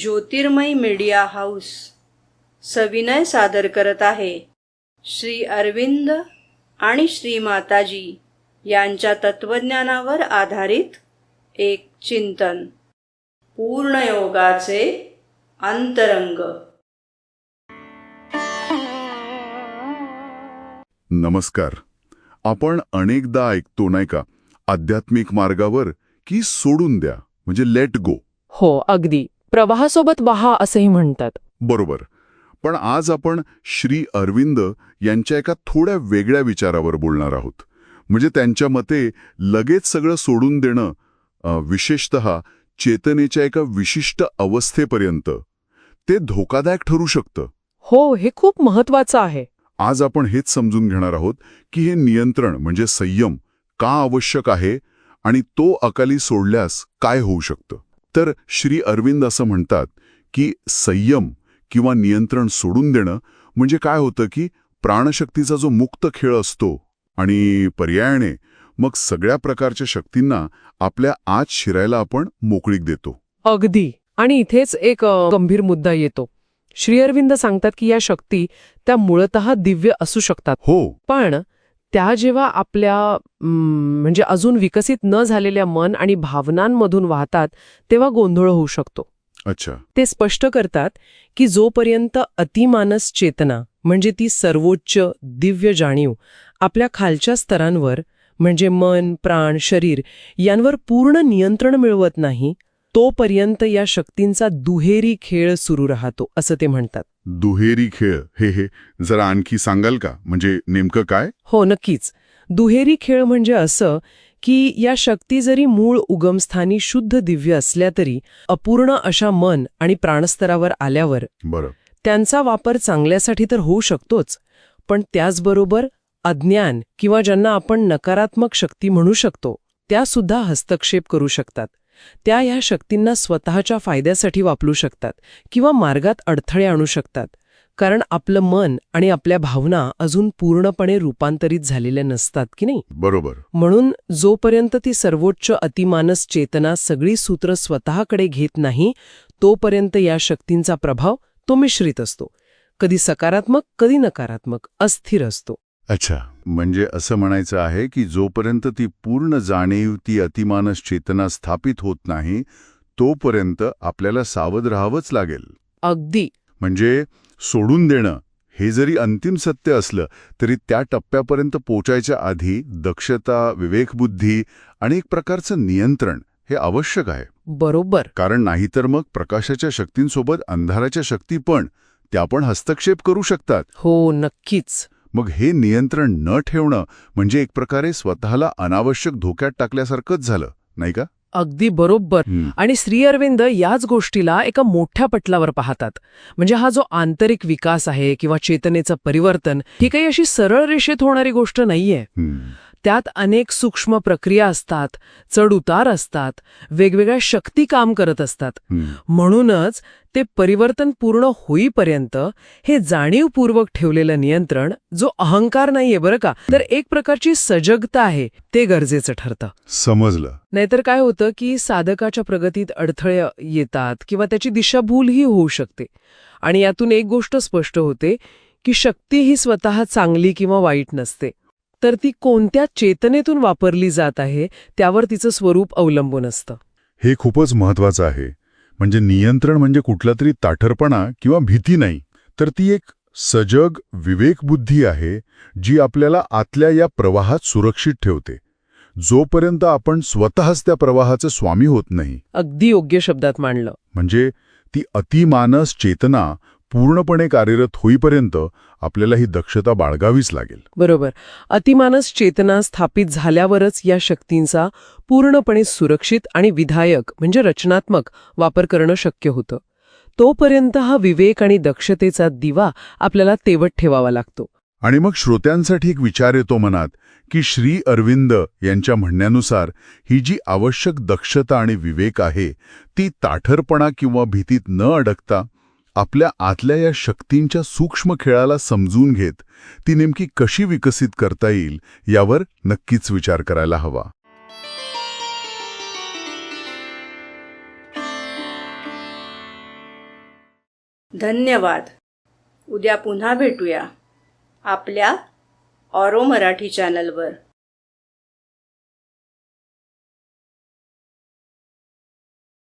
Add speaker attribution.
Speaker 1: ज्योतिर्मय media house सविनय सादर करत आहे. श्री अरविंद आणि श्री माताजी यांच्या तत्वज्ञानावर आधारित एक चिंतन. पूर्णयोगाचे अंतरंग.
Speaker 2: नमस्कार. आपण अनेकदा ऐकतो नाही का? आध्यात्मिक मार्गावर की सोडून द्या म्हणजे लेट गो
Speaker 3: हो अगदी. प्रवाहासोबत वहा असंही म्हणतात.
Speaker 2: बरोबर. पण आज आपण श्री अरविंद यांच्या एका थोड्या वेगळ्या विचारावर बोलणार आहोत. म्हणजे त्यांच्या मते लगेच सगळं सोडून देणं विशेषतः चेतनेच्या एका विशिष्ट अवस्थेपर्यंत ते धोकादायक ठरू शकतं.
Speaker 3: हो हे खूप महत्वाचं आहे.
Speaker 2: आज आपण हेच समजून घेणार आहोत की हे नियंत्रण म्हणजे संयम का आवश्यक आहे आणि तो अकाली सोडल्यास काय होऊ शकतं? तर श्री अरविंद असं म्हणतात की संयम किंवा नियंत्रण सोडून देणं म्हणजे काय होतं की प्राणशक्तीचा जो मुक्त खेळ असतो आणि पर्यायाने मग सगळ्या प्रकारच्या शक्तींना आपल्या आत शिरायला आपण मोकळीक देतो.
Speaker 3: अगदी. आणि इथेच एक गंभीर मुद्दा येतो. श्री अरविंद सांगतात की या शक्ती त्या मूळतः दिव्य असू शकतात.
Speaker 2: हो.
Speaker 3: पण त्या जेव्हा आपल्या म्हणजे अजून विकसित न झालेल्या मन आणि भावनांमधून वाहतात तेव्हा गोंधळ होऊ शकतो.
Speaker 2: अच्छा.
Speaker 3: ते स्पष्ट करतात की जोपर्यंत अतिमानस चेतना म्हणजे ती सर्वोच्च दिव्य जाणीव आपल्या खालच्या स्तरांवर म्हणजे मन प्राण शरीर यांवर पूर्ण नियंत्रण मिळवत नाही तोपर्यंत या शक्तींचा दुहेरी खेळ सुरू राहतो असं ते म्हणतात.
Speaker 2: दुहेरी खेळ? हे हे जरा आणखी सांगाल का? म्हणजे नेमकं काय?
Speaker 3: हो नक्कीच. दुहेरी खेळ म्हणजे असं की या शक्ती जरी मूळ उगमस्थानी शुद्ध दिव्य असल्या तरी अपूर्ण अशा मन आणि प्राणस्तरावर आल्यावर
Speaker 2: बरं.
Speaker 3: त्यांचा वापर चांगल्यासाठी तर होऊ शकतोच पण त्याचबरोबर अज्ञान किंवा ज्यांना आपण नकारात्मक शक्ती म्हणू शकतो त्या सुद्धा हस्तक्षेप करू शकतात. त्या ह्या शक्तींना स्वतःच्या फायद्यासाठी वापरू शकतात किंवा मार्गात अडथळे आणू शकतात. कारण आपलं मन आणि आपल्या भावना अजून पूर्णपणे रूपांतरित झालेल्या नसतात की नाही?
Speaker 2: बरोबर.
Speaker 3: म्हणून जोपर्यंत ती सर्वोच्च अतिमानस चेतना सगळी सूत्र स्वतःकडे घेत नाही तोपर्यंत या शक्तींचा प्रभाव तो मिश्रित असतो. कधी सकारात्मक कधी नकारात्मक अस्थिर असतो.
Speaker 2: अच्छा. म्हणजे असं म्हणायचं आहे की जोपर्यंत ती पूर्ण जाणीव ती अतिमानस चेतना स्थापित होत नाही तोपर्यंत आपल्याला सावध राहावंच लागेल.
Speaker 3: अगदी.
Speaker 2: म्हणजे सोडून देणं हे जरी अंतिम सत्य असलं तरी त्या टप्प्यापर्यंत पोचायच्या आधी दक्षता विवेकबुद्धी आणि एक प्रकारचं नियंत्रण हे आवश्यक आहे.
Speaker 3: बरोबर.
Speaker 2: कारण नाहीतर मग प्रकाशाच्या शक्तींसोबत अंधाराच्या शक्ती पण त्या पण हस्तक्षेप करू शकतात.
Speaker 3: हो नक्कीच.
Speaker 2: मग हे नियंत्रण न ठेवणं म्हणजे एक प्रकारे स्वतःला अनावश्यक धोक्यात टाकल्यासारखंच झालं नाही का?
Speaker 3: अगदी बरोबर. आणि श्री अरविंद याच गोष्टीला एका मोठ्या पटलावर पाहतात. म्हणजे हा जो आंतरिक विकास आहे किंवा चेतनेचं परिवर्तन ही काही अशी सरळ रेषेत होणारी गोष्ट नाहीये. त्यात अनेक सूक्ष्म प्रक्रिया असतात चढ उतार असतात वेगवेगळ्या शक्ती काम करत असतात. म्हणूनच ते परिवर्तन पूर्ण होईपर्यंत हे जाणीवपूर्वक ठेवलेलं नियंत्रण जो अहंकार नाहीये बरं का तर एक प्रकारची सजगता आहे ते गरजेचं ठरतं.
Speaker 2: समजलं.
Speaker 3: नाहीतर काय होतं की साधकाच्या प्रगतीत अडथळे येतात किंवा त्याची दिशाभूलही होऊ शकते. आणि यातून एक गोष्ट स्पष्ट होते की शक्ती ही स्वतः चांगली किंवा वाईट नसते. तर ती कोणत्या चेतनेतून वापरली जात आहे त्यावर तिचं स्वरूप अवलंबून असतं.
Speaker 2: हे खूपच महत्वाचं आहे. म्हणजे नियंत्रण म्हणजे कुठला तरी ताठरपणा किंवा भीती नाही. तर ती एक सजग विवेकबुद्धी आहे जी आपल्याला आतल्या या प्रवाहात सुरक्षित ठेवते. जोपर्यंत आपण स्वतःच त्या प्रवाहाचं स्वामी होत नाही.
Speaker 3: अगदी योग्य शब्दात मांडलं.
Speaker 2: म्हणजे ती अतिमानस चेतना पूर्णपणे कार्यरत होईपर्यंत आपल्याला ही दक्षता बाळगावीच लागेल.
Speaker 3: बरोबर. अतिमानस चेतना स्थापित झाल्यावरच या शक्तींचा पूर्णपणे सुरक्षित आणि विधायक म्हणजे रचनात्मक वापर करणं शक्य होतं. तोपर्यंत हा विवेक आणि दक्षतेचा दिवा आपल्याला तेवत ठेवावा लागतो.
Speaker 2: आणि मग श्रोत्यांसाठी एक विचार येतो मनात की श्री अरविंद यांच्या म्हणण्यानुसार ही जी आवश्यक दक्षता आणि विवेक आहे ती ताठरपणा किंवा भीतीत न अडकता आपल्या आतल्या या शक्तींच्या सूक्ष्म खेळाला समजून घेत ती नेमकी कशी विकसित करता येईल यावर नक्कीच विचार करायला हवा.
Speaker 1: धन्यवाद. उद्या पुन्हा भेटूया आपल्या ऑरो मराठी चॅनलवर.